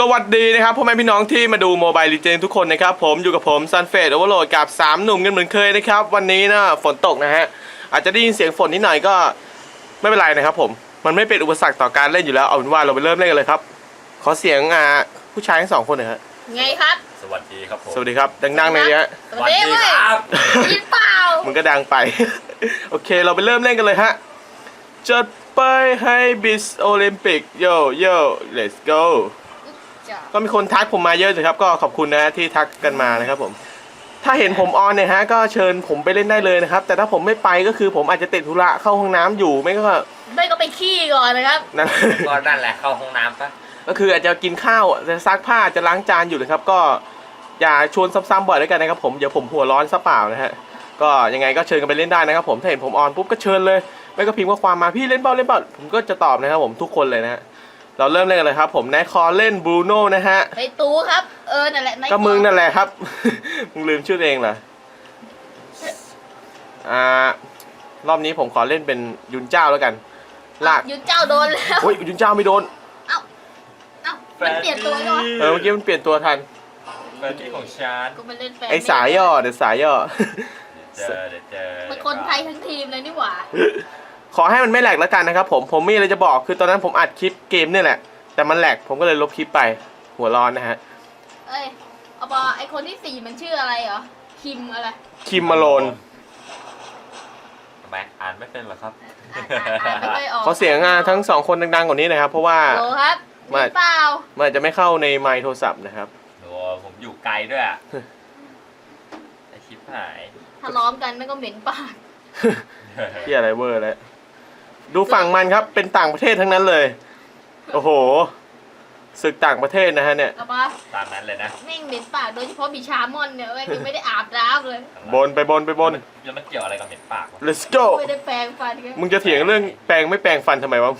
สวัสดีนะครับพ่อแม่พี่น้องที่มาดูโมบายลีเจนทุกคนนะครับผมอยู่กับผมซันเฟดโอเวอร์โหลดกับ 3 หนุ่มกันเหมือนเคยนะครับ วันนี้นะฝนตกนะฮะ อาจจะได้ยินเสียงฝนนิดหน่อยก็ไม่เป็นไรนะครับผม มันไม่เป็นอุปสรรคต่อการเล่นอยู่แล้ว เอาเป็นว่าเราไปเริ่มเล่นกันเลยครับ ขอเสียงอ่าผู้ชายทั้งสองคนหน่อยฮะไงครับ สวัสดีครับผม สวัสดีครับ ดังๆหน่อยดิฮะสวัสดีเว้ยครับยินเปล่ามันก็ดังไป โอเคเราไปเริ่มเล่นกันเลยฮะจัดไปให้บิสโอลิมปิกโยโย่ let's go จ้ะก็มีคนทักผมมาเยอะเลยครับ ก็ขอบคุณนะฮะที่ทักกันมานะครับผม ถ้าเห็นผมออนเนี่ยฮะ ก็เชิญผมไปเล่นได้เลยนะครับ แต่ถ้าผมไม่ไปก็คือผมอาจจะติดธุระเข้าห้องน้ำอยู่ไม่ก็ไม่ก็ไปขี้ก่อนนะครับ นั่น ก็นั่นแหละเข้าห้องน้ำปะก็คืออาจจะกินข้าวจะซักผ้าจะล้างจานอยู่เลยครับ ก็อย่าชวนซ้ำๆบ่อยแล้วกันนะครับผมเดี๋ยวผมหัวร้อนซะเปล่านะฮะก็ยังไงก็เชิญกันไปเล่นได้นะครับผมถ้าเห็นผมออนปุ๊บก็เชิญเลย ไม่ก็พิมพ์ข้อความมาพี่เล่นเปล่าเล่นเปล่าผมก็จะตอบนะครับผมทุกคนเลยนะฮะ เราเริ่มเล่นกันเลยครับ ผมแนคอเล่นบรูโน่นะฮะ ไปตูครับ เออ นั่นแหละนายก็มึงนั่นแหละครับ มึงลืมชื่อตัวเองเหรอ อ่า รอบนี้ผมขอเล่นเป็นยุนเจ้าแล้วกัน ลาก ยุนเจ้าโดนแล้วโอ้ยยุนเจ้าไม่โดน เอ้า เอ้ามันเปลี่ยนตัวก่อนเออเมื่อกี้มันเปลี่ยนตัวทัน แฟนที่ของฉันกูมาเล่นแฟนไอสายย่อเดี๋ยวสายย่อ เจอเดี๋ยวเจอมันคนไทยทั้งทีมเลยนี่หว่า ขอให้มันไม่แหลกแล้วกันนะครับผมผมมีอะไรจะบอกคือตอนนั้นผมอัดคลิปเกมเนี่ยแหละ แต่มันแหลกผมก็เลยลบคลิปไปหัวร้อนนะฮะเอ้ยเอาปอไอคนที่สี่มันชื่ออะไรเหรอ คิมอะไร คิมมาโลนทำไมอ่านไม่เป็นเหรอครับอ่านอ่านไม่ค่อยออกขอเสียงอะทั้งสองคนดังๆกว่านี้นะครับ เพราะว่า โหลครับไม่มีเปล่า มันอาจจะไม่เข้าในไมค์โทรศัพท์นะครับ โอ้ผมอยู่ไกลด้วยอะไอชิปหาย ถ้าล้อมกันไม่ก็เหม็นปาก ที่อะไรเวอร์แล้ว ดูฝั่งมันครับ เป็นต่างประเทศทั้งนั้นเลย โอ้โหศึกต่างประเทศนะฮะเนี่ย เอาปะตามนั้นเลยนะแม่งเหม็นปากโดยเฉพาะบิชามอนเนี่ยแม่งยังไม่ได้อาบน้ำเลย บนไปบนไปบน แล้วมันเกี่ยวอะไรกับเหม็นปากวะ let's go ไม่ได้แปรงฟันกันมึงจะเถียงเรื่องแปลงไม่แปลงฟันทำไมวะ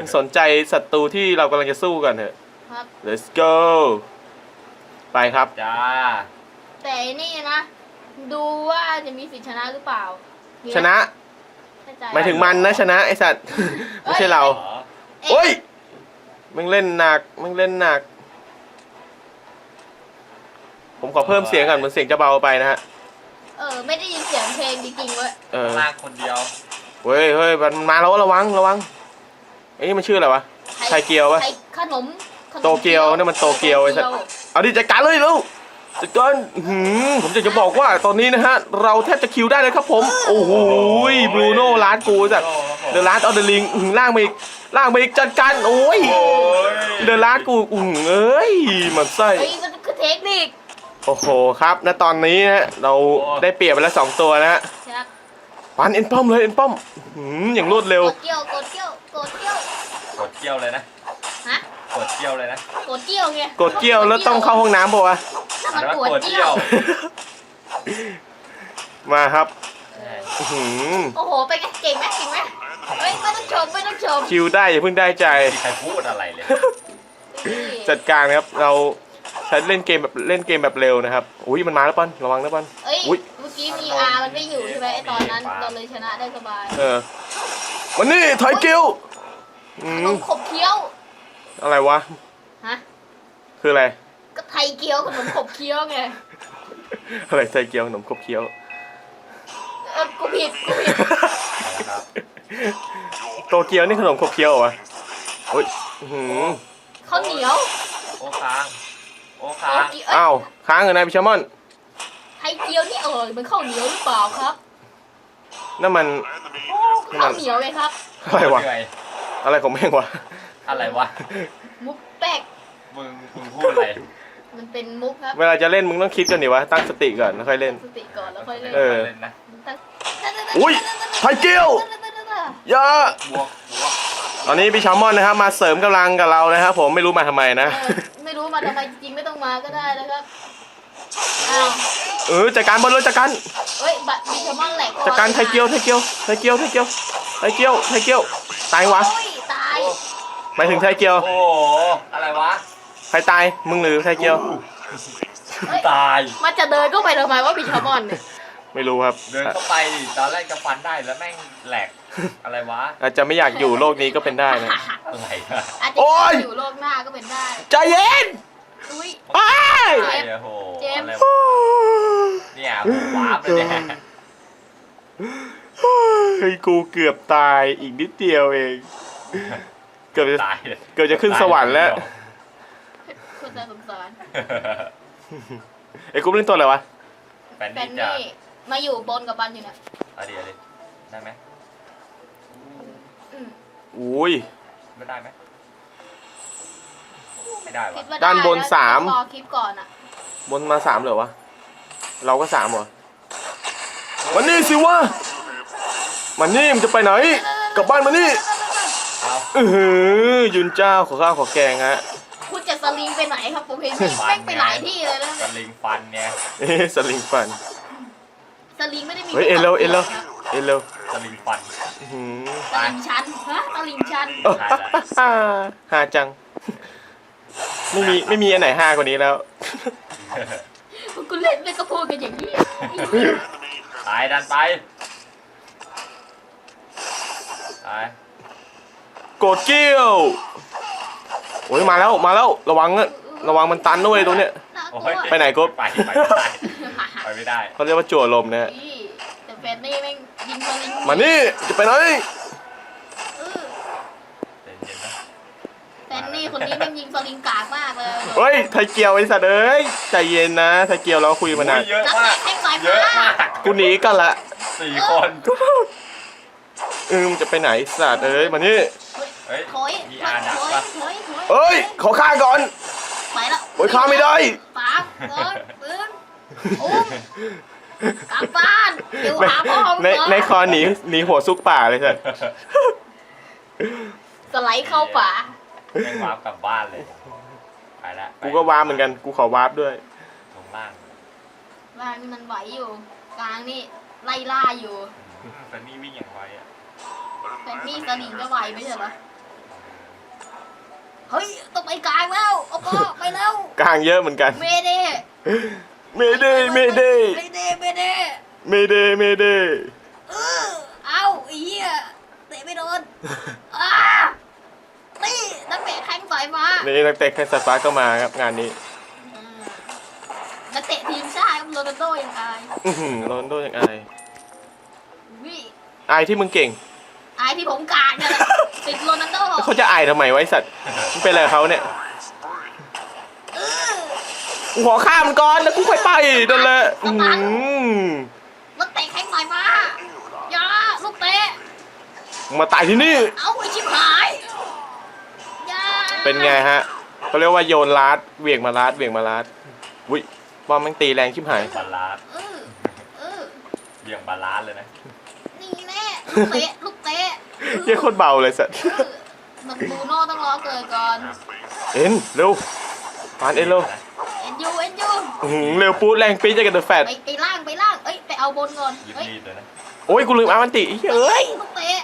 มึงสนใจศัตรูที่เรากำลังจะสู้กันเถอะ ครับ let's go ไปครับ จ้าแต่ไอ้นี่นะ ดูว่าจะมีสิทธิชนะหรือเปล่ามีไหมชนะแน่ใจ หมายถึงมันนะชนะไอสัตว์ ไม่ใช่เราอ๋อโอ้ยมึงเล่นหนักมึงเล่นหนัก ผมขอเพิ่มเสียงก่อนเหมือนเสียงจะเบาไปนะฮะ เออ ไม่ได้ยินเสียงเพลงจริงๆเว้ยเออลากคนเดียว เฮ้ยเฮ้ยมันมาแล้วระวังระวังไอ้นี่มันชื่ออะไรวะไทยเกียวปะไทยขนมขนมโตเกียวนี่มันโตเกียวไอ้สัสเอาดิจัดการเลยลูก จัดการอื้อหือผมจะจะบอกว่าตอนนี้นะฮะ เราแทบจะคิวได้เลยครับผม โอ้โหบรูโน่ร้านกูจัดเดอะร้านออเดอร์ลิงล่างมาอีกล่างมาอีกจัดการโอ้ยโอ้ยเดอะร้านกูอื้อหือเอ้ยมันไส้ เฮ้ยมันคือเทคนิคโอ้โหครับ ณ ตอนนี้นะฮะเราได้เปรียบไปแล้วสองตัวนะฮะใช่ไหมปันเอ็นป้อมเลยเอ็นป้อมอื้อหืออย่างรวดเร็ว กดเกี้ยวกดเกี้ยวกดเกี้ยว กดเกี้ยวเลยนะฮะ กดเกี้ยวเลยนะกดเกี้ยวไงกดเกี้ยวแล้วต้องเข้าห้องน้ำป่าวะ ถ้ามันอ่านปว่าวดกดเกี้เกี้ยยววมาครับใช่อื้อหือโอ้โหไปนไงเก่งไหมเก่งไหมเฮ้ยไม่ต้องชมไม่ต้องชมคิวได้อย่าเพิ่งได้ใจมีใครพูดอะไรเลย จัดการครับ เราใช้เล่นเกมแบบเล่นเกมแบบเร็วนะครับ อุ้ยมันมาแล้วปันระวังนะปัน เอ้ย อุ๊ย เมื่อกี้มีอามันไม่อยู่ใช่ไหมไอตอนนั้นเราเลยชนะได้สบายเออวันนี้ไทยกิลอืขนมมขบเคี้ยว อะไรวะ ฮะ คืออะไร ก็ไทยเกี๊ยวขนมขบเคี้ยวไง อะไรไทยเกียวขนมครบเคี้ยว เออกูผิด กูผิดครับโตเกียวนี่ขนมครบเคี้ยวเหรอวะโอ้ยอื้อหือข้าวเหนียวโอ้ค้าง โอ้โอ้ค้างกิเอ้ยอ้าวค้างเหรอนายพิชามอนไทยเกี๊ยวนี่เออเป็นข้าวเหนียวหรือเปล่าครับนั่นมันข้าวเหนียวไงครับ อะไรวะ เหนื่อยอะไรของแม่งวะ อะไรวะ มุกแป๊กมึงมึงพูดอะไร มันเป็นมุกครับเวลาจะเล่นมึงต้องคิดก่อนดิวะตั้งสติก่อนแล้วค่อยเล่น สติก่อนแล้วค่อยเล่นเออเล่นนะตั้งอุ๊ยไทยเกี๊ยวอย่าบวกบวกตอนนี้พี่ชามอนนะครับมาเสริมกำลังกับเรานะครับผมไม่รู้มาทำไมนะ เออไม่รู้มาทำไมจริงๆไม่ต้องมาก็ได้นะครับอ้าวเออจัดการบอลเลยจัดการเฮ้ยบัตรมีแซลมอนแหลกคอจัดการไทยเกียวไทยเกียวไทยเกียวไทยเกียวไทยเกียวไทยเกียวตายวะโอ้ยตาย หมายถึงไทยเกียว โอ้โห อะไรวะ ใครตาย มึงหรือไทยเกียวเฮ้ยตาย มันจะเดินเข้าไปทำไมว่ามีแซลมอนเนี่ยไม่รู้ครับ เดินเข้าไปดิตอนแรกจะฟันได้แล้วแม่งแหลก อะไรวะ อาจจะไม่อยากอยู่โลกนี้ก็เป็นได้นะ อะไรวะอาจจะโอ๊ย อยู่โลกหน้าก็เป็นได้ใจเย็นอุ้ยอ้ายเจ็บโอ้โหเจ็บอะไรวะเนี่ยโหวาร์ปเลยเนี่ย เฮ้ยกูเกือบตายอีกนิดเดียวเอง เกือบจะตายเลยเกือบจะขึ้นสวรรค์แล้วคุณจะสงสารไอ้กูเล่นตัวอะไรวะแฟนแฟนี่นจะนี่มาอยู่บนกับบันอยู่เนี่ยเอาดีเอาดีได้ไหมอืมอุ้ย ไม่ได้ไหมไม่ได้คิวะดว่าด้านบนได้ะสามต้องรอคลิปก่อนอะบนมาสามเหรอวะ เราก็สามเหรอมันนี่สิวะมันนี่มันจะไปไหน กลับบ้านมานี่ เอาอือหือยุนเจ้าขอข้าวขอแกงฮะคุณจะสลิงไปไหนครับผมเห็นแม่งไปหลายที่เลยนะสลิงฟันเนี่ยเอ๊ะสลิงฟันสลิงไม่ได้มีเฮ้ยเอ็นเร็วเอ็นเร็วเอ็นเร็วสลิงฟันอื้อหือสลิงชันฮะสลิงชันเอ้าฮาจัง ไม่มีไม่มีอันไหนฮากว่านี้แล้วคุณเล่นเลยก็พูดกันอย่างนี้ตายดันไปตายโกดเกี้ยวโอ้ยมาแล้วมาแล้วระวังอะระวังมันตันด้วยตรงเนี้ยน่ากโอ้ลัยวไปไหนกบ ไปไปไม่ได้ไปไม่ได้เขาเรียกว่าจั่วลมนะฮะนี่แต่แฟนนี่แม่งยิงสลิงมานี่จะไปไหนเออเย็นๆนะแฟนนี่คนนี้แม่งยิงสลิงกากมากเลยเฮ้ยไทยเกียวไอ้สัตว์เอ้ยใจเย็นนะไทยเกียวเราคุยมานานโอ้ยเยอะนักมาเตะกแข้งสายเยฟ้าอะมากกูหนีกันละสี่คนเออมึงจะไปไหนสัตว์เอ้ยมานี่เฮ้ยถอยมีถออายดักถอยปะถอยถอยเอ้ย ขอฆ่าก่อน ไปแล้วโอ้ยฆ่าไม่ได้ ปากเกินปืนอุ้มกลับบ้านเดี๋ยวในหาพ่อมึงในก่อนในคอหนีหนีหัวซุกป่าเลยสัตว์สไลด์เข้าป่าแม่งวาร์ปกลับบ้านเลย ไปละไปกูก็วาร์ปเหมือนกัน กูขอวาร์ปด้วย ลงล่างบ้านนี่มันไหวอยู่ กลางนี่ไล่ล่าอยู่แฟนนี่วิ่งอย่างไวอะแต่นี่สลิงก็ไหวไม่ใช่เหรอ เฮ้ยต้องไปกลางแล้วโอ้โหไปแล้วกลางเยอะเหมือนกัน เมเด้เมเดเมเดเมเด้เมเด้เมเดเมเดเออเอาไอ้เหี้ยเตะไม่โดนอ้านี่นักเตะแข้งสายฟ้านี่นักเตะแข่งสายฟ้าก็มาครับงานนี้อืมนักเตะทีมชาติครับโรนัลโดยังอายอือหือโรนลโดยังอายวิอายที่มึงเก่งอายที่ผมกาดเนี่ยแหละ ติดโรนัลโดแล้วเขาจะอายทำไมไวะไอ้สัตว์มึงเป็นอะไรกับเขาเนี่ยเออกูขอข้ามนก่อนแล้วกูค่อยไปนั่นแหละอืมนักเตะแข้งสายฟ้าอย่าลูกเตะมึงมาตายที่นี่ เอาไอ้ชิบหายอย่าเป็นไงฮะเขาเรียกว่าโยนลาดเหวี่ยงมาลาดเหวี่ยงมาลาดอุ้ยบอลแมันตีแรงชิบหาย บาลานซ์เออเออ เบี่ยงบาลานซ์เลยนะนี่แน่ ลูกเตะลูกเตะเยี่ยโคตรเบาเลยสัตว์เออมันบูโน่ต้องรอเกิดก่อน เอ็นเร็วปานเอ็นเร็วเอ็นยูเอ็นยูอื้อหือเร็วปูดแรงปี๊ดจะกันเดอะแฟตไปไปล่างไปล่างเอ้ยไปเอาบนก่อนรีบเอ้ยรีบเลยนะโอ้ยกูลืมอามันติเฮ้ยลูกเตะ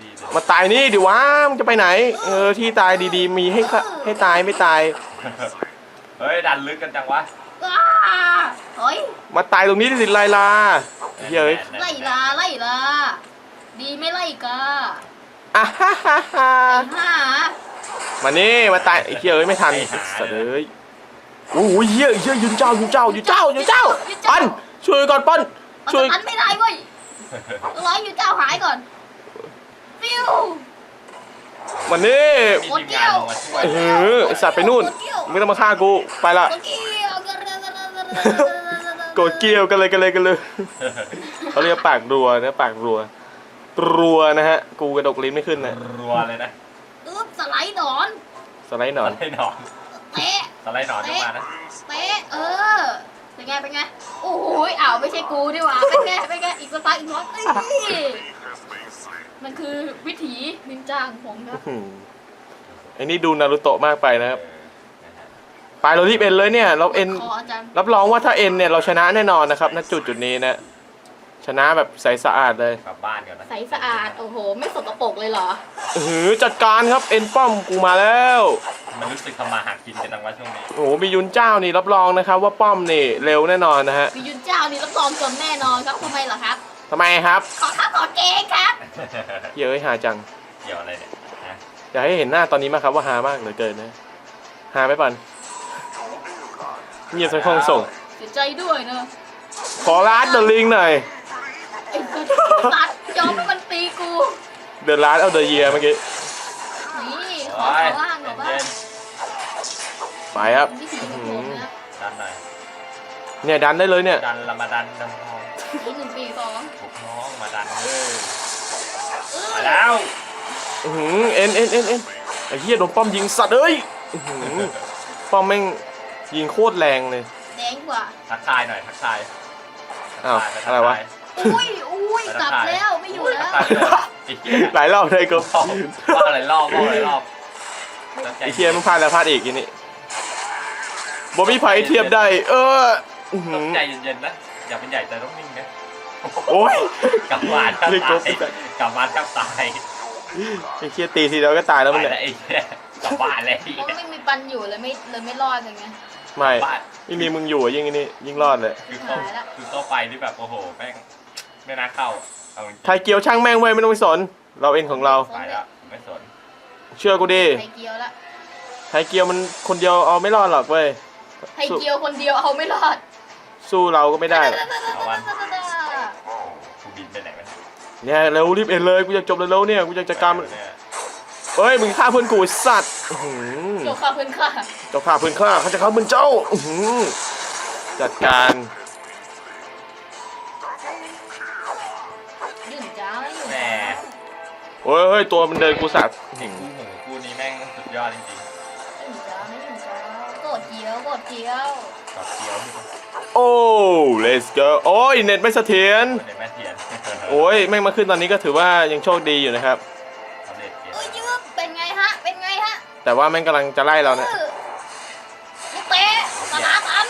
รีบเลยมาตายนี่ดิวะมึงจะไปไหน เออที่ตายดีๆ มีให้ค่ะให้ตายไม่ตาย เฮ้ยดันลึกกันจังวะ อ้าเฮ้ยมาตายตรงนี้สิไลลาเฮ้ยแน่นๆไล่ลาไล่ลาดีไม่ไล่กาอะฮ่าฮ่าฮ่าไอ้ห่ามานี่มาตายไอ้เหี้ยเอ้ยไม่ทันสัตว์เอ้ยโอ้ยเหี้ยเหี้ยยืนเจ้ายืนเจ้ายืนเจ้ายืนเจ้าปั้นช่วยก่อนปั้นมันช่วยจะทันไม่ได้เว้ยร้อยอยู่เจ้าหายก่อนฟิวมานี่มีทีมงานลงมาช่วยเออไอสัตว์ไปนู่น ไม่ต้องมาฆ่ากู ไปละกดเกี่ยวกัน โกดเกลียวกันเลยกันเลยกันเลยเขาเรียกปากรัวนะปากรัว รัวนะฮะ กูกระดกลิ้นไม่ขึ้นนะรัวเลยนะอึ๊บสไลด์หนอนสไลด์หนสอนไลด์หนอนเตะสไลด์หนอนขึ้นมานะเตะเออเป็นไงเป็นไงโอ้ยอ้าวไม่ใช่กูดีหว่าเป็นไงเป็นไงอีกสักพักอีกน้อยเอ้ยมันคือวิถีนินจาของผมครับอื้อหือไอ้นี่ดูนารูโตะมากไปนะครับเออนะฮะ ไปเรารีบเอ็นเลยเนี่ย เราเอ็นขออาจารย์รับรองว่าถ้าเอ็นเนี่ยเราชนะแน่นอนนะครับณจุดจุดนี้นะชนะแบบใสสะอาดเลยกลับบ้านก่อนนะใสสะอาด โอ้โห ไม่สกปรกเลยเหรอ อื้อหือจัดการครับเอ็นป้อมกูมาแล้วมันรู้สึกทำมาหากินกันจังวะช่วงนี้ โอ้โหมียุนเจ้านี่รับรองนะครับ ว่าป้อมนี่เร็วแน่นอนนะฮะมียุนเจ้านี่รับรองจนแน่นอนครับทำไมเหรอครับ ทำไมครับขอข้าวขอเกงครับเหี้ยเอ้ยหาจังเกี่ยวอะไรเนี่ยฮะอยากให้เห็นหน้าตอนนี้มากครับว่าฮามากเหลือเกินนะฮาไหมปัน เงียบทั้งห้องส่ง เสียใจด้วยเนอะขอร้านเดอะลิงหน่อย ไอ้สัตว์ยอมให้มันตีกูเดอะร้านเอาเดอะเยียเมื่อกี้ นี่ขอโอ้ยขอว่างขอว่างเย็นไปครับวิธีของผมนะๆดันหน่อยเนี่ยดันได้เลยเนี่ย ดันละมาดันดันทองนี่หนึ่งปีสองถูกน้องมาดันเลยเออมาแล้วอื้อหือเอ็นเอ็นเอ็นเอ็นไอ้เหี้ยโดนป้อมยิงสัตว์เอ้ยอื้อหือป้อมแม่ง ยิงโคตรแรงเลย แดงกว่า ทักทายหน่อยทักทายอ้าวทักทายอะไรวะ อุ้ยอุ้ยกลับแล้วไม่อยู่แล้ว ทักทายด้วยไอ้เหี้ยหลายรอบเลยก็ว่าอะไรรอบว่าอะไรรอบไอ้เหี้ยมันพลาดแล้วพลาดอีกอีนี่บอมี่ไผ่เทียบได้ เอออื้อหืต้อองใจเย็นๆนะอย่าเป็นใหญ่ใจต้องนิ่งนะโอ้ย กลับบ้านแทบเรียกตาตัวยกลับบ้านแทบตายไอ้เหี้ยตีทีเดียวก็ตายแล้วไปมันเนี่ย แล้วไอ้เหี้ยกลับบ้านเลยเพราะไม่มีปันอยู่เลยไม่เลยไม่รอดเลยไงไม่บ้านไม่มีมึงอยู่อะยิ่งอันนี้ยิ่งรอดเลย คือเข้าหายละคือเข้าไปนี่แบบโอ้โหแม่งไม่น่าเข้าอะเอาจริงไทยเกียวช่างแม่งเว้ยไม่ต้องไปสน เราเองของเรา ไปแล้วไม่สนเชื่อกูดิไทยเกียวละไทยเกียวมันคนเดียวเอาไม่รอดหรอกเว้ยไทยเกียวคนเดียวเอาไม่รอดสู้เราก็ไม่ได้กูบินไปไหนวะเนี่ยเร็วรีบเอ็นเลยกูอยากจบเร็วๆเนี่ยกูอยากจัดการมันเนี่ยเฮ้ยมึงฆ่าเพื่อนกูไอ้สัตว์อื้อหือ โจค่าเพื่อนค่ะเจ้าฆ่าเพื่อนข้าเขาจะฆ่าเพื่อนเจ้าอื้อหือจัดการยืนจ้าอยู่แหมเฮ้ยเฮ้ยตัวมันเดินกูสัตว์เด็กคู่หูคู่นี้แม่งสุดยอดจริงยืนจ้าไม่ยืนจ้าโกดเกียวโกดเกียวๆกับเกียวที่มันโอ้ let's go โอ้ยเน็ตไม่เสถียรในแม่เทียนโอ้ยแม่งมาขึ้นตอนนี้ก็ถือว่ายังโชคดีอยู่นะครับเอาเด็ดเกียเอ้ยยืมเป็นไงฮะเป็นไงฮะ แต่ว่าแม่งกำลังจะไล่เราเนี่ยลูกเตะสนามอัน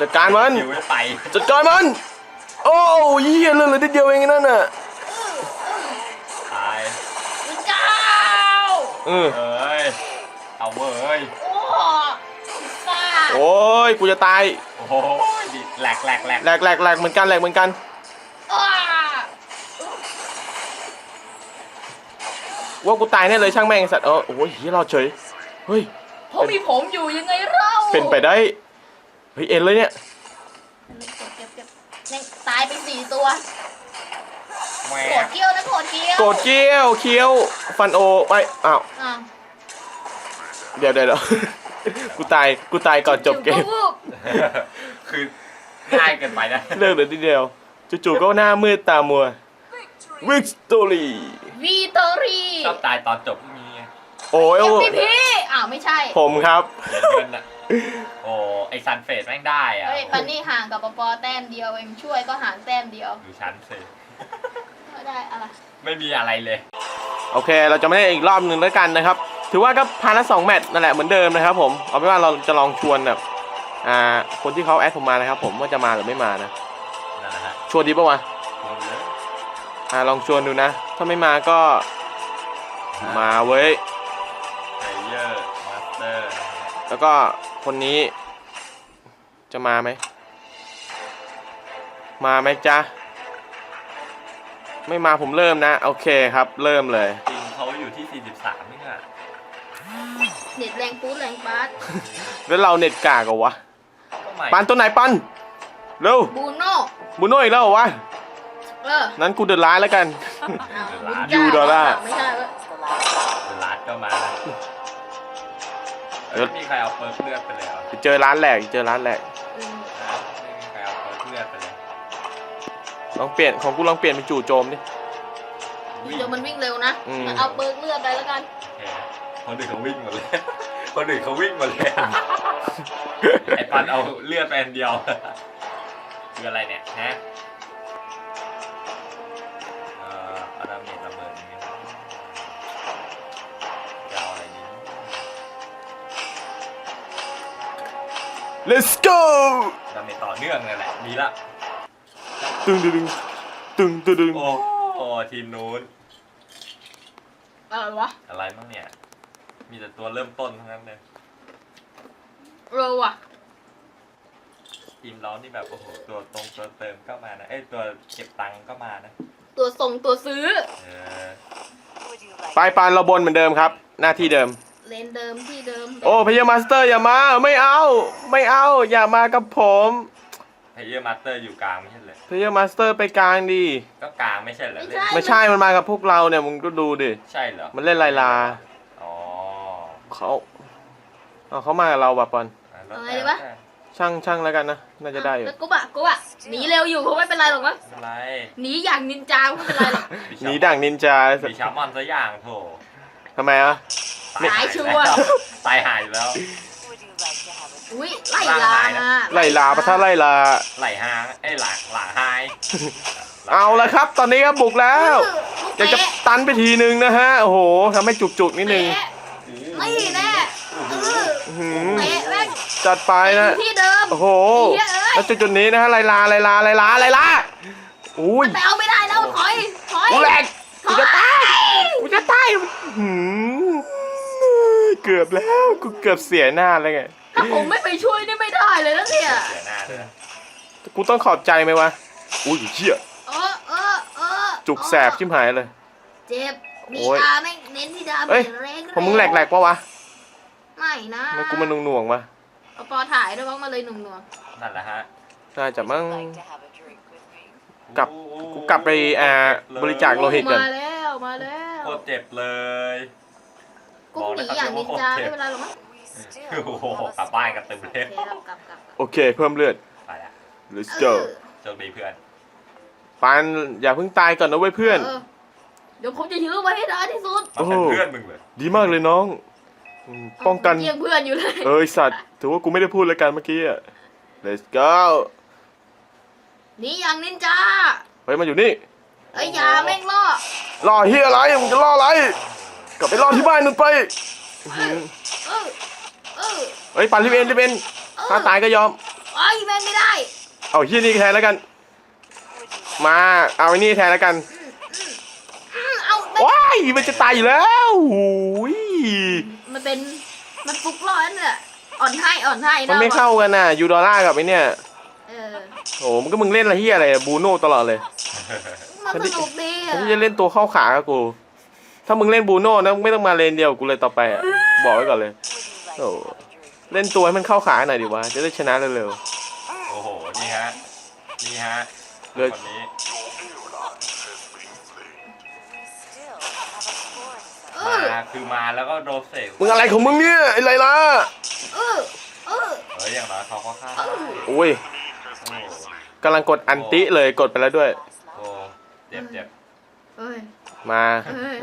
จัดการมันคิวไม่ไปจัดการมัน โอ้ยเหี้ยเลือดเหลือนิดเดียวเองนั่นน่ะตายยืนเจ้าเออเอ้ยเอาเว้ยโอ้พิซซ่าโอ้ยกูจะตาย โอ้โหดิแหลกแหลกแหลก แหลกแหลกแหลกเหมือนกันแหลกเหมือนกัน อ้า ว่ากูตายแน่เลยช่างแม่งไอ้สัตว์เออโอ้ยเฮียรอดเฉยเฮ้ยผมมีผมอยู่ยังไงเล่าเป็นไปได้เฮ้ยเอ็นเลยเนี่ยเก็บเก็บเก็บแม่งตายไปสี่ตัวแหวโกดเกี้ยวนะโกดเกี้ยวโกรธเกี้ยวเคี้ยวฟันโอไปอ้าวอะเดี๋ยวเดี๋ยวเดี๋ยวกูตายกูตายก่อนจบเกมวูบคือง่ายเกินไปนะเลิกเหลือทีเดียวจู่ๆก็หน้ามืดตามัววิกตอรี่ วีตอรีชอบตายตอนจบพวกนี้ไงโอ้ยเอ็โอ้มยพีพีอ้าวไม่ใช่ผมครับ เหรียญเงินอะโอ้ไอซันเฟสแม่งได้อะเฮ้ยปันนี่ห่างกับปอปอแต้มเดียวเองช่วยก็ห่างแต้มเดียวดูชั้นสิก็ได้อะไรไม่มีอะไรเลย โอเค เราจะไม่ได้อีกรอบหนึ่งแล้วกันนะครับ ถือว่าก็พาละสองแมตช์นั่นแหละเหมือนเดิมนะครับผม เอาเป็นว่าเราจะลองชวนแบบอ่าคนที่เขาแอดผมมานะครับผมว่าจะมาหรือไม่มานะนั่นแหละฮะชวนดีปะวะรวมเลย อ่าลองชวนดูนะ ถ้าไม่มาก็ มาเว้ย เพลเยอร์มาสเตอร์แล้วก็คนนี้ จะมาไหม มาไหมจ๊ะ ไม่มาผมเริ่มนะ โอเคครับ เริ่มเลย จริงเขาอยู่ที่ 43 นี่อะเด็ดแรงปูดแรงปาร์ตแล้วเราเน็ตกากเหรอวะ ก็ใหม่ปันตัวไหนปัน เร็วบูโน่ บุญโน่อีกแล้วเหรอวะ เออนั้นกูเดินร้ายแล้วกันอ้าวยูดอลลาร์ ไม่ใช่เว้ยเดอะลัดก็มานะเดี๋ยวไม่มีใครเอาเปิร์กเลือดไปเลยเหรอเจอร้านแหลกเจอร้านแหลกอืมนะไม่มีใครเอาเปิร์กเลือดไปเลยลองเปลี่ยนของกูลองเปลี่ยนเป็นจู่โจมดิ วิ่งเดี๋ยวมันวิ่งเร็วนะอืมงั้นเอาเบิร์กเลือดไปแล้วกันโอเคคนอื่นเขาวิ่งหมดเลยคนอื่นเขาวิ่งหมดเลยไอ้ปันเอาเลือดไปอันเดียวคืออะไรเนี่ยฮะ let's go ดาเมจต่อเนื่องเลยแหละดีละ ตึงตึงตึงตึงตึงโอ้โอ้ทีมนู้น อะไรวะอะไรบ้างเนี่ย มีแต่ตัวเริ่มต้นทั้งนั้นเลย เร็วอะทีมเรานี่แบบโอ้โหตัวตรงตัวเติมก็มานะ เอ้ยตัวเก็บตังค์ก็มานะ ตัวส่งตัวซื้อ เออ ไปปานเราบนเหมือนเดิมครับ หน้าที่เดิม เลนเดิมที่เดิมโอ้พยามาสเตอร์อย่ามาไม่เอา ไม่เอา อย่ามากับผมเพเยอร์มาสเตอร์อยู่กลางไม่ใช่เลยพยามาสเตอร์ไปกลางดีก็กลางไม่ใช่เหรอไม่เล่นใช่ไม่ใช่มันมากับพวกเราเนี่ยมึงก็ดูดิใช่เหรอมันเล่นลายลาอ๋อเขาเอาเขามากับเราแบบปอนอะแล้วเอาไงแต่ดีวะแต่ช่างช่างแล้วกันนะน่าจะได้อยู่แล้วกูบะกูบะหนีเร็วอยู่คงไม่เป็นไรหรอกมั้งไม่เป็นไรหนีอย่างนินจาไม่เป็นไรหรอกหนีด่างนินจามีชามอนซะอย่างโถทำไมอะ สายชัวร์ ตายหายอยู่แล้ว อุ้ยไล่ลามาไล่ลาปะท่าไล่ลา ไหลหางไอ้ยหลังหลังหายเอาละครับ ตอนนี้ครับบุกแล้วอยากจะตันไปทีนึงนะฮะ โอ้โหทำให้จุกๆนิดนึงเตะไม่แน่เอออื้อหือเตะแม่งจัดไปนะ ที่เดิม โอ้โห เหี้ยเอ้ย แล้วจุดจุดๆนี้นะฮะไลลาไลลาไลลาไลลาอุ้ยไปเอาไม่ได้แล้วถอยถอยกูแหลกถอยกูจะตายกูจะตายหืม เกือบแล้วกูเกือบเสียหน้าแล้วไงถ้าผมไม่ไปช่วยนี่ไม่ได้เลยนะเนี่ยเสียหน้าเลยนะกูต้องขอบใจไหมวะอุ้ยเชี่ยเออเออเออจุกแสบชิมหายเลย เจ็บ มีโอ้ยดาแม่งเน้นที่ดาเอ้ยแรงผมมึงแหลกแหลกๆปะวะไม่นะแล้วกูมันหน่วงๆวะเอาปอถ่ายด้วยมั้งมาเลยหนุ่มนั่นแหละฮะน่าจะมั่งกลับกูกลับไปอ่าบริจาค ๆโลหิตก่อน มาแล้ว มาแล้ว โคตรเจ็บเลย กูหนีอย่างนินจาไม่เป็นไรหรอกมั้งโอ้โหกลับบ้านกันเต็มเลโอยเคครับกลับกลับกลับโอเค เพิ่มเลือด ไปละ let's เอ go อโชคดีเพื่อนปานอย่าเพิ่งตายก่อนนะเว้ยเพื่อน เดี๋ยวผมจะยื้อไว้ให้นานที่สุดมาเป็นเพื่อนมึงเลยดีมากเลยน้องอืมป้องกันเยี่ยงเพื่อนอยู่เลยเอ้ยสัตว์ถือว่ากูไม่ได้พูดเลยกันเมื่อกี้อะ let's go หนีอย่างนินจาเฮ้ยมาอยู่นี่ไอ้ยอยาแม่งล่อรอเฮียอะไรมึงจะรออะไร กลับไปรอที่บ้านนู่นไปเออเออเฮ้ยปันรีบเอ็นรีบเอ็นถ้าตายก็ยอมไอ้ยแม่งไม่ได้เอาเฮียนี่แทนแล้วกัน มาเอาไอ้นี่แทนแล้วกันอืมเอาไม่ว้ายมันจะตายอยู่แล้วโอ้ยมันเป็นมันฟุกร้อนเนี่ยอ่อนให้อ่อนให้มันไม่เข้ากันน่ะยูดอลล่ากับไอ้เนี่ยเออโอ้มันก็มึงเล่นอะไรเฮียอะไรบูโน่ตลอดเลย มันสนุกดีอะนที่จะเล่นตัวเข้าขากับกู ถ้ามึงเล่นบูโน่นะมึงไม่ต้องมาเลนเดียวกับกูเลยต่อไปอะบอกไว้ก่อนเลยโอ้เล่นตัวให้มันเข้าขาหน่อยดิวะจะได้ชนะเร็วโอ้โห นี่ฮะ นี่ฮะเลยคนนี้ เออมาคือมาแล้วก็โดนเสกๆมึงอะไรของมึงเนี่ยไอ้ไรล่ะเออเออเฮ้ยอย่างน้อยเขาก็ฆ่าได้โอ้ยโอ้กำลังกดอันติเลยกดไปแล้วด้วยโอ้เจ็บเจ็บเอ้ย มาเอ้ย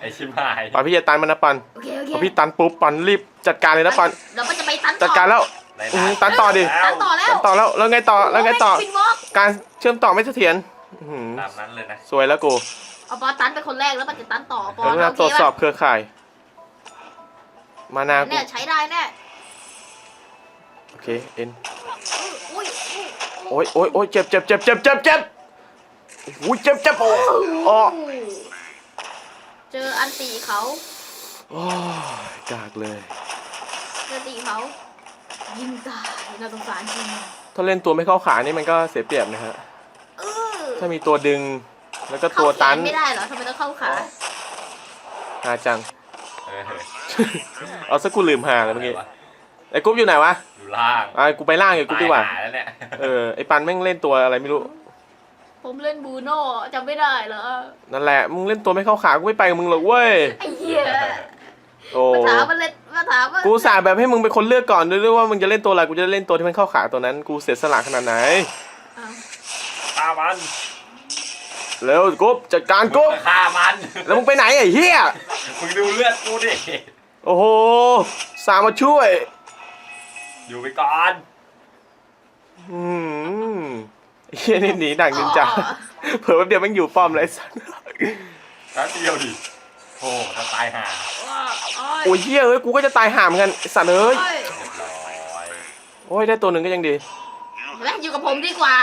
ไอชิบหายปันพี่จะตันมันนะปันโอเคโอเคพอพี่ตันปุ๊บปันรีบจัดการเลยนะปันเดี๋ยวมันจะไปตันจัดการแล้ว ไหนอืมๆตันต่อดิ ตันต่อแล้วตันต่อแล้วแล้วไงต่อแล้วไงต่อโโหม่ปินบล็อกการเชื่อมต่อไม่เสถียรอื้อหือตามนั้นเลยนะ สวยแล้วกูเอาปอตันเป็นคนแรกแล้วมันจะตันต่อปอเดี๋ยวเราโอเคตรวจสอบปะเครือข่าย มานากูเนี่ยใช้ได้แน่โอเคเอ็นอุ้ยอุ้ยโอ้ยโอ้ยโอ้ยเจ็บเจ็บเจ็บเจ็บเจ็บเจ็บ อุ้ยเจ็บเจ็บโอ้อ๋อเจออันตีเขาโอ้ยกากเลยเจอตีเขายิงตายน่าสงสารจริงถ้าเล่นตัวไม่เข้าขานี่มันก็เสียเปรียบนะฮะเออถ้ามีตัวดึงแล้วก็เข้าตัวแขตันนไม่ได้เหรอทำไมต้องเข้าขาหาจัง เออเอาสักกูลืมหาเลยเมื่อกี้ะไรวะไอ้กุ๊บอยู่ไหนวะอยู่ล่างอะกูไปล่างอยู่กุ๊บดีกว่า ตยหแล้วเนี่ยเออไอ้ปันแม่งเล่นตัวอะไรไม่รู้ ผมเล่นบูโน่จำไม่ได้เหรอนั่นแหละมึงเล่นตัวไม่เข้าขากูไม่ไปกับมึงหรอกเว้ยไอ้เหี้ยโอ้มาถามมันเล่นมาถามว่ากูสาแบบให้มึงเป็นคนเลือกก่อนด้วยด้วยว่ามึงจะเล่นตัวอะไรกูจะเล่นตัวที่มันเข้าขาตัวนั้น กูเสียสละขนาดไหนอ้าวฆ่ามันเร็วกุ๊บจัดการกุ๊บฆ่ามันแล้วมึงไปไหนไอ้เหี้ยมึงดูเลือดกูดิ โอ้โหสามมาช่วย อยู่ไปก่อน อืมไอ้ เหี้ยนี่หนีดังนินจาเผื่อแป๊บเดียวแมันอยู่ป้อมเลยไอ้สัสแป๊บเดียวดิโอ้จะตายห่าอ้าวอ้ายโอ้ยเหี้ยเอ้ยกูก็จะตายห่าเหมือนกันไอ้สัตว์เอ้ยอ้ายเรียบร้อยโอ้ยได้ตัวหนึ่งก็ยังดีแม่งอยู่กับผมดีกว่า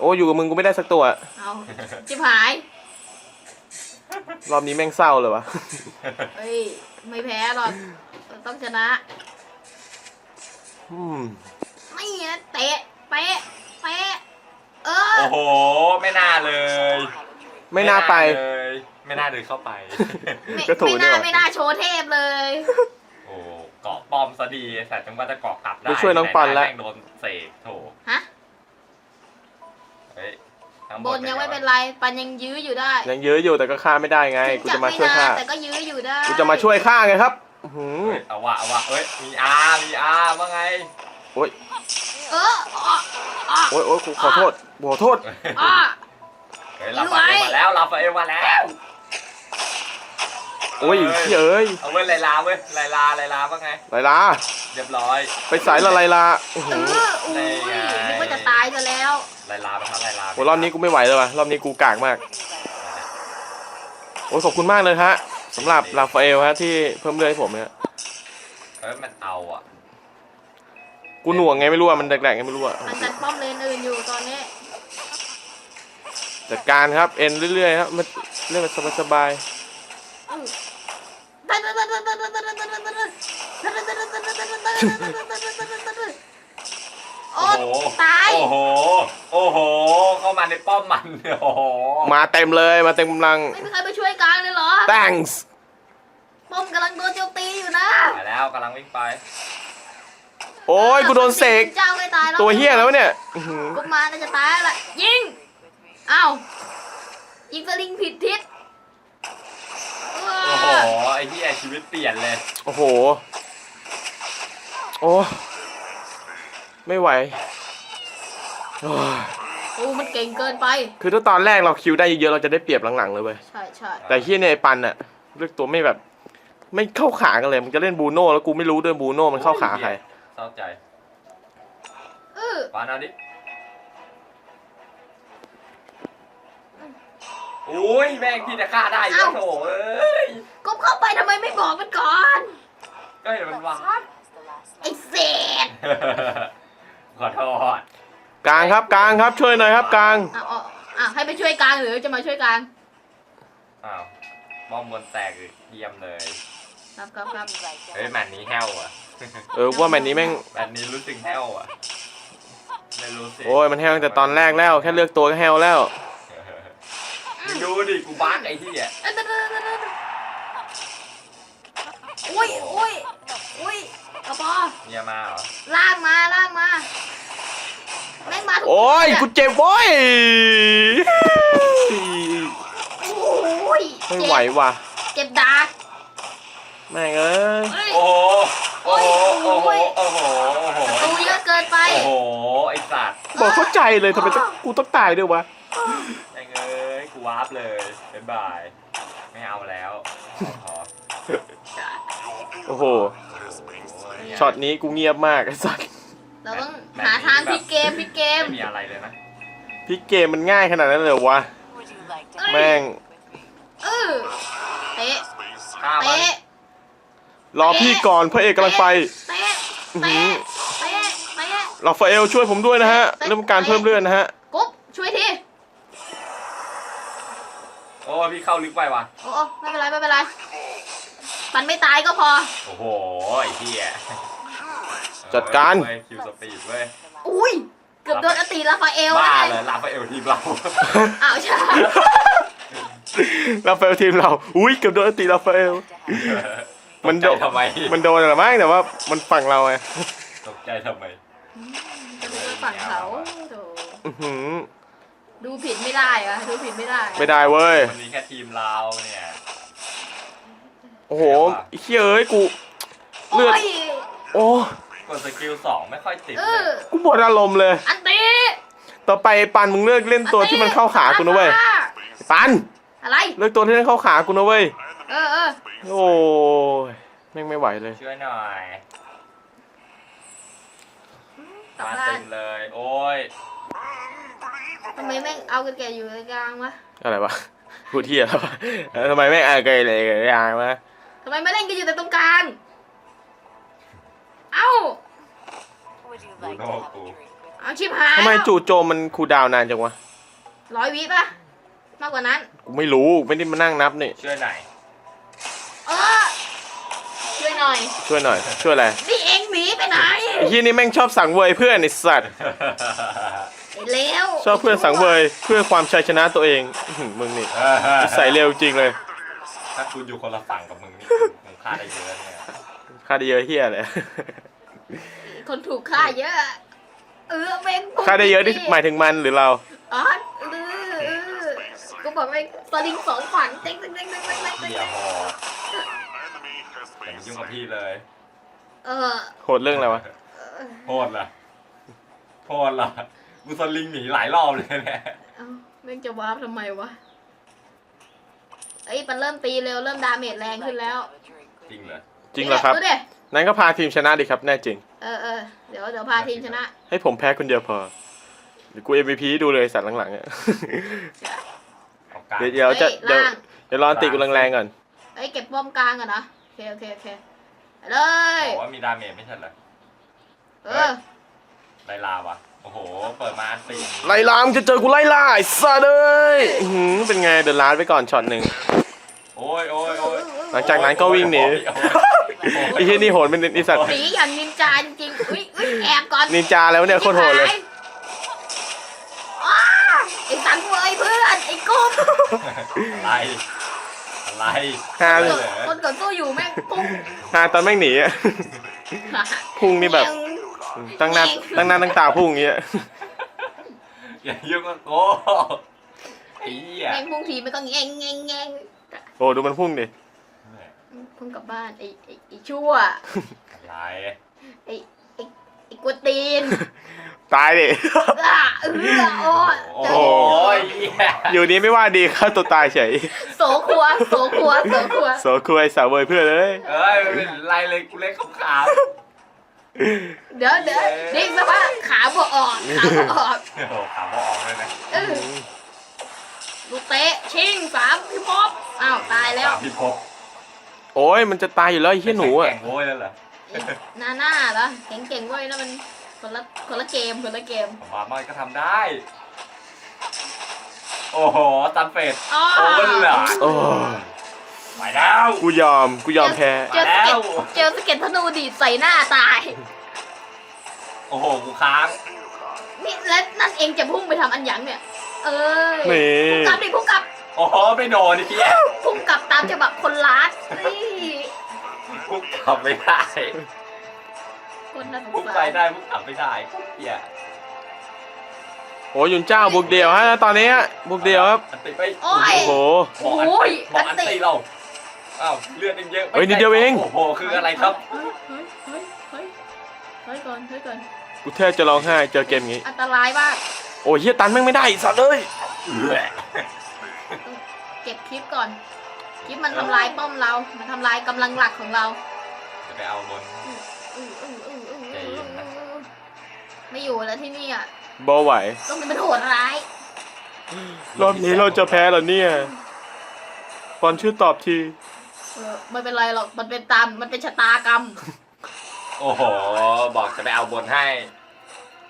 โอ้ยอยู่กับมึงกูไม่ได้สักตัวเอาจิบหาย รอบนี้แม่งเศร้าเลยวะ เฮ้ย ไม่แพ้หรอก ต้องชนะ อืม ไม่นะเตะไปเป๊ะเป๊ะ เออ โอ้โห ไม่น่าเลย ไม่น่าไป เลยไม่น่าเดินเข้าไป ไม่ก็ถูกไม่น่าด้วยไม่น่าโชว์เทพเลย โอ้เกาะป้อมซะดีแต่จังว่าจะเกาะกลับได้ไปช่วยน้องปันละ ม่งโดนเสกโถฮะ เฮ้ยข้างบนยังไม่เป็นไร ปันยังยื้ออยู่ได้ยังเยอะอยู่แต่ก็ฆ่าไม่ได้ไง กูจะมาช่วยฆ่า แต่ก็ยื้ออยู่ได้กูจะมาช่วยฆ่าไงครับอื้อหือเฮ้ยเอาวะเอาวะเอ้ยมีอามีอาว่าไงโอ้ย เอออะอะโอ้ยโอ้ยกูขอโทษขอโทษอะเฮ้ยลาฟาเอลมาแล้วลาฟาเอลมาแล้วโอ้ยเหี้ยเอ้ยเอาเว้ยไลลาเว้ยไลลาไลลาว่าไงไรล่ะเรียบร้อย ไปสายละไรล่ะอื้อเอหือออุ้ยนึกว่าจะตายซะแล้ว ไลลาไปครับไลลาโอ้รอบนี้กูไม่ไหวเลยว่ะรอบนี้กูกากมากโอ้ยขอบคุณมากเลยฮะสำหรับลาฟาเอลฮะที่เพิ่มเลือดให้ผมเนี่ยเฮ้ยมันเอาอะ กูหน่วงไงไม่รู้อะมันแดกๆไงไม่รู้อะมันจัดป้อมเลนอื่นอยู่ตอนนี้จัดการครับเอ็นเรื่อยๆครับมันเรื่องมันสบายโอ้โอ้โหตายโอ้โหโอ้โห เข้ามาในป้อมมันโอ้โหๆมาเต็มเลยมาเต็มกำลังไม่มีใครไปช่วยกลางเลยเหรอ thanks ป้อมกำลังโดนโจมตีอยู่นะไปแล้วกำลังวิ่งไป โอ้ยกูโดนเสกเจ้าไม่ตายแล้วตัวเฮี้ยแล้วเนี่ยอื้อหือกุมารน่าจะตายแล้วล่ะยิงอ้าวยิงสลิงผิดทิศเอโอ้โหอไอ้ที่ชีวิตเปลี่ยนเลยโอ้โห โอ้ไม่ไหวโอ้ยโอ้มันเก่งเกินไป คือถ้าตอนแรกเราคิวได้เยอะๆเราจะได้เปรียบหลังๆเลยเว้ย ใช่ใช่แต่เฮี้ยเนี่ยไอ้ปันอะเลือกตัวไม่แบบ ไม่เข้าขากันเลย มันจะเล่นบูโน่แล้วกูไม่รู้ด้วยบูโน่มันเข้าขาใคร เศร้าใจเออปานเอาดิโอ้ยแม่งที่จะฆ่าได้อยู่แล้วโถเอ้ยกบเข้าไปทำไมไม่บอกมันก่อน ก็เห็นมันวาบไอ้เศษขอโทษกลางครับกลางครับช่วยหน่อยครับกลางอะอะอะให้ไปช่วยกลางหรือจะมาช่วยกลางอ้าวมอมบนแตกอีกเยี่ยมเลย ครับครับครับ เฮ้ยแมตช์นี้แห้วอะ เออว่าแมตช์นี้แม่งแมตช์นี้รู้สึกแห้วอะไม่รู้สิโอ้ยมันแห้วตั้งแต่ตอนแรกแล้ว แค่เลือกตัวก็แห้วแล้ว มึงดูดิกูบ้าไอ้ที่อะเอ้ยเดี๋ยวเดี๋ยวเดี๋ยวเดี๋ยวอุ้ยอุ้ยอุ้ยกระปอเนี่ยมาเหรอลากมาลากมาแม่งมาทุกโอ้ยตัวกูเจ็บโว้ยโอ้ยไม่ไหวว่ะ เจ็บดาร์กแม่งเอ้ยเอ้ยโอ้โห โอ้โห โอ้โห โอ้โห โอ้โหประตูเยอะเกินไป โอ้โห ไอ้สัตว์บอกเข้าใจเลยทำไมต้องกูต้องตายด้วยวะไอ้เอ้ยกูวาร์ปเลยบ๊ายบาย ไม่เอาแล้วขอโอ้โหโอ้ยช็อตนี้กูเงียบมากไอ้สัสเราต้องหาทางพลิกเกมพลิกเกม ไม่มีอะไรเลยนะพี่เกมมันง่ายขนาดนั้นเลยเหรอวะ แม่ง เออเตะฆ่ามันเตะ รอพี่ก่อนพระเอกกำลังไปเตะเตะเตะเตะราฟาเอลช่วยผมด้วยนะฮะเรื่องการเพิ่มเลือดนะฮะกุ๊บช่วยทีโอ้ยพี่เข้าลึกไปว่ะ โอ้โอ้ไม่เป็นไรไม่เป็นไรมันไม่ตายก็พอ โอ้โหไอ้เหี้ยจัดการเว้ยคิวสปีดเว้ยอุ้ยเกือบโดนอติราฟาเอลบ้าแล้วเลไงยลาฟาเอลทีมเรา อ้าวใช่ราฟาเอลทีมเรา อุ้ยเกือบโดนตีราฟาเอล มันโดตกใจทำไมมันโดนอะไรมั้งแต่ว่ามันฝั่งเราไงตกใจทำไมจะไปฝั่งเขาโถอื้อหือดูผิดไม่ได้วะดูผิดไม่ได้ไม่ได้เว้ย มันมีแค่ทีมเราเนี่ย โอ้โหไอ้เหี้ยเอ้ยกู เลืโอ้อดยโอ้ กดสกิลสองไม่ค่อยติดเอเลยอกูหมดอารมณ์เลย อันตีต่อไปปันมึงเลือกเล่นตัวที่มันเข้าขากูนะเว้ย ปัน อะไร เลือกตัวที่มันเข้าขากูนะเว้ย เออเออโอ้ยแม่งไม่ไหวเลย ช่วยหน่อยกลับมาบ้าเต็นมเลย โอ้ยทำไมแม่งเอากันแกอยู่ในกลางวะอะไรวะพูดเที่ยแล้ววะเออทำไมแม่งเออเกยเลยเกยยางมาทำไมไม่เล่นกันอยู่แต่ตรงกลาง เอ้าเอาชิบหายทำไมแล้วจู่โจมมันคูลดาวน์นานจังวะ ร้อยวิปะมากกว่านั้น กูไม่รู้ ไม่ได้มานั่งนับนี่ช่วยหน่อย เออช่วยหน่อยช่วยหน่อย ช่วยอะไรนี่เองหนีไปไหนไอ้ที่นี่แม่งชอบสังเวยเพื่อนไอ้สัตว์ไปแล้วชอบเพื่อนสังเวยเพื่อความชัยชนะตัวเองอื้อหือมึงนี่ใส่เร็วจริงเลยถ้ากูอยู่คนละฝั่งกับมึงนี่มึงฆ่าได้เยอะเนี่ยค่าได้เยอะเฮียเลยคนถูกฆ่าเยอะ เออแม่งค่าได้เยอะที่หมายถึงมันหรือเรา อ๋อเออเออ กูบอกเลยสลิงสองฝั่งเต็งเต็งเต็งเต็งเต็งเต็งเหี้ยพออย่ามายุ่งกับพี่เลยเออโหดเรื่องอะไรวะโทษล่ะโทษล่ะกูสลิงหนีหลายรอบเลยเนี่เอ้าแม่งจะวาร์ปทำไมวะเอ้ยมันเริ่มตีเร็วเริ่มดาเมจแรงขึ้นแล้วจริงเหรอจริงเหรอครับ ดูดินั้นก็พาทีมชนะดิครับแน่จริง เออเออเดี๋ยวเดี๋ยวพาทีมชนะ ให้ผมแพ้คนเดียวพอเดี๋ยวกู MVP ให้ดูเลยสัตว์หลังๆอะเอา กลางเดี๋ยวเดี๋ยวจะเฮ้เดี๋ยวยล่างเดี๋ยวรอติกูแรงๆก่อนเอ้ยเก็บป้อมกลางก่อนนะโอเคโอเคโอเคไปเลยบอกว่ามีดาเมจไม่ใช่เหรอเออไลลาวะโอ้โห เปิดมาอันตีอย่างนี้ไล่ลามงจะเจอกูไล่ล่าไอ้สัตว์เอ้ยอื้อหือเป็นไงเดินลาดไปก่อนช็อตหนึ่งโอ้ยโอ้ยโอ้ยหลังจากนั้นก็วิ่งหนีไอ้เหี้ยนี่โหดเป็นไอ้สัตว์หนีอย่างนินจาจริงๆอุ้ยอุ้ยแอบก่อนนินจาแล้วเนี่ยโคตรโหดเลย อะไร อะไรฮาคนเลยกดคนกดสู้อยู่แม่งพุ่งฮาตอนแม่งหนีอะพุ่งนี่แบบตั้งหน้าตั้งหน้าตั้งตาพุ่งอย่างเงี้ยอย่ายุ่งกับกูไอ้เหี้ยแม่งพุ่งทีมันก็แงงแงงแงงโอ้ดูมันพุ่งดิพุ่งกลับบ้านไอ้ไอ้ไอ้ชั่วอะไรไอ้ไอ้ไอ้กวนตีนตายดิ อะเออโอ้ยโอ้เจโหอเหี้ยอยู่นี้ไม่ว่าดีฆ่าตัวตายเฉย โสครัวโสครัวโสครัวโสคุยสาวเวยเพื่อนเลย เอ้ยไม่เป็นไรเลยกูเล่นขำเดี๋ยวเดี๋ยวเด็กสภาพขาบวออกขาบวออกๆโอ้โหขาบออกเลยนะเออลูกเตะชิงสามพี่พบอ้าวตายแล้วสามพิภพโอ้ยมันจะตายอยู่แล้วไอ้เหี้ยหนูอะแข่งโว้ยแล้วเหรอ นาน่าเหรอเก่งเก่งๆเว้ยนั่นมันคนละคนละเกมคนละเกมบาร์มอนก็ทำได้ โอ้โหตันเฟดอ๋อโอ้ยเหรอโอ้ไปแล้ว กูยอม กูยอมแพ้ เจอสะเก็ดเจอสะเก็ดธนูดีดใส่หน้าตาย โอ้โห กูค้าง นี่แล้วนั่นเองจะพุ่งไปทำอันหยังเนี่ย เอ้ยนี่ พุ่งกลับดิพุ่งกลับโอ้โห ไม่โดนไอ้เหี้ยพุ่งกลับตามฉบับคนล้านนี่ พุ่งกลับไม่ได้คนน่าสงพุ่งสาไปรได้พุ่งกลับไม่ได้เหี้ยโอ้ยยุนเจ้าบุกเดียวฮะตอนนี้บุกเดียวครับอันติไปโอ้ยโอ้โหบอกอันโอ้ยติบอกอันอันติติเราอ้าวเลือดยังเยอะเฮ้ยนิดเดียวเอง โอ้โหคืออะไรครับ เฮ้ยเฮ้ยเฮ้ยเฮ้ยเฮ้ยก่อนเฮ้ยก่อนกูแทบจะร้องไห้เจอเกมอย่างงี้ อันตรายมากโอ้ยเฮียตันแม่งไม่ได้อีกสัตว์เลยเก็บคลิปก่อน คลิปมันทำลายป้อมเรา มันทำลายกำลังหลักของเรา จะไปเอาบน อื้ออื้ออื้ออื้ออื้อใจเย็นนะ ไม่อยู่แล้วที่นี่อะบอไหว ต้องเป็นโหดร้าย รอบนี้เราจะแพ้เหรอเนี่ยบอลช่วยตอบที เออไม่เป็นไรหรอก มันเป็นตาม มันเป็นชะตากรรม โอ้โห บอกจะไปเอาบนให้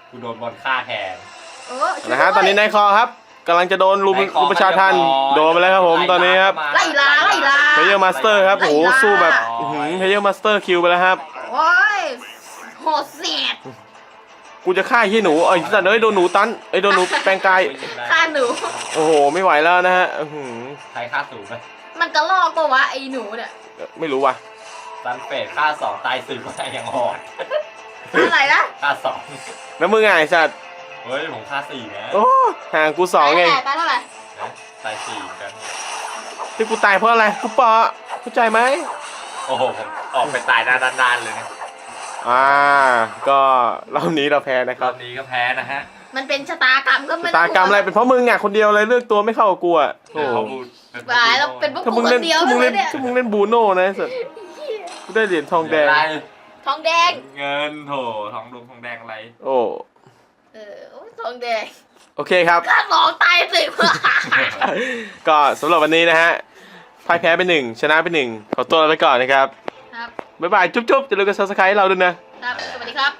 กูโดนบนฆ่าแทน เออช่วยนะฮะด้วยตอนนี้นายคอครับ กำลังจะโดนรุมนายคอรุมประชาทันมันจะโดนไปแล้วครับผมตอนนี้ครับไล่ลาไล่ลา เพเยอร์มาสเตอร์ครับโอ้โหสู้แบบเพเยอร์มาสเตอร์คิวไปแล้วครับโอ้ยโหดเสียดกูจะฆ่าไอ้เฮียหนูเอ้ยสัตว์เอ้ยโดนหนูตันเอ้ยโดนหนูแปลงกายฆ่าหนู โอ้โหไม่ไหวแล้วนะฮะอื้อหือใครฆ่าสูงไหมมันจะลอกปะวะไอ้หนูเนี่ยไม่รู้ว่ะซันเฟดฆ่าสองตายสิบว่ายังหอดอะไรนะฆ่าสองแล้วมึงไงไอ้สัตว์ เฮ้ยผมฆ่าสี่นะโอ้ห่างกูสองเองตายเท่าไหร่นะตายสี่กัน ที่กูตายเพราะอะไรกูเปาะเข้าใจไหมโอ้โหผมออกไปตายหน้าด้านๆเลยนะอ่า ก็รอบนี้เราแพ้นะครรัอบบนี้ก็แพ้นะฮะมันเป็นชะตากรรมก็ไม่ตากรรมอะไรเป็นเพราะมึงอะคนเดียวเลยเลือกตัวไม่เข้ากับกูอะโอ้เขาพูดตายแล้วเป็นพวกถ้ากูมึงคเล่นนเดียวถ้ามึงเลเล่ยนเนี่ยถ้ามึงเล่นบูโน่นะไอ้สัตว์กูได้เหรียญทองแดงอะไรทองแดง เงินโถทองดงทองแดงอะไร โอ้ เออโอ้ยทองแดงโอเคครับข้าสองตายสิก็สำหรับวันนี้นะฮะพ่ายแพ้ไปหนึ่งชนะไปหนึ่งขอตัวลาไปก่อนนะครับ ครับ บ๊ายบาย จุ๊บๆจะลืมกดซับสไครต์เราด้วยนะ ครับ สวัสดีครับ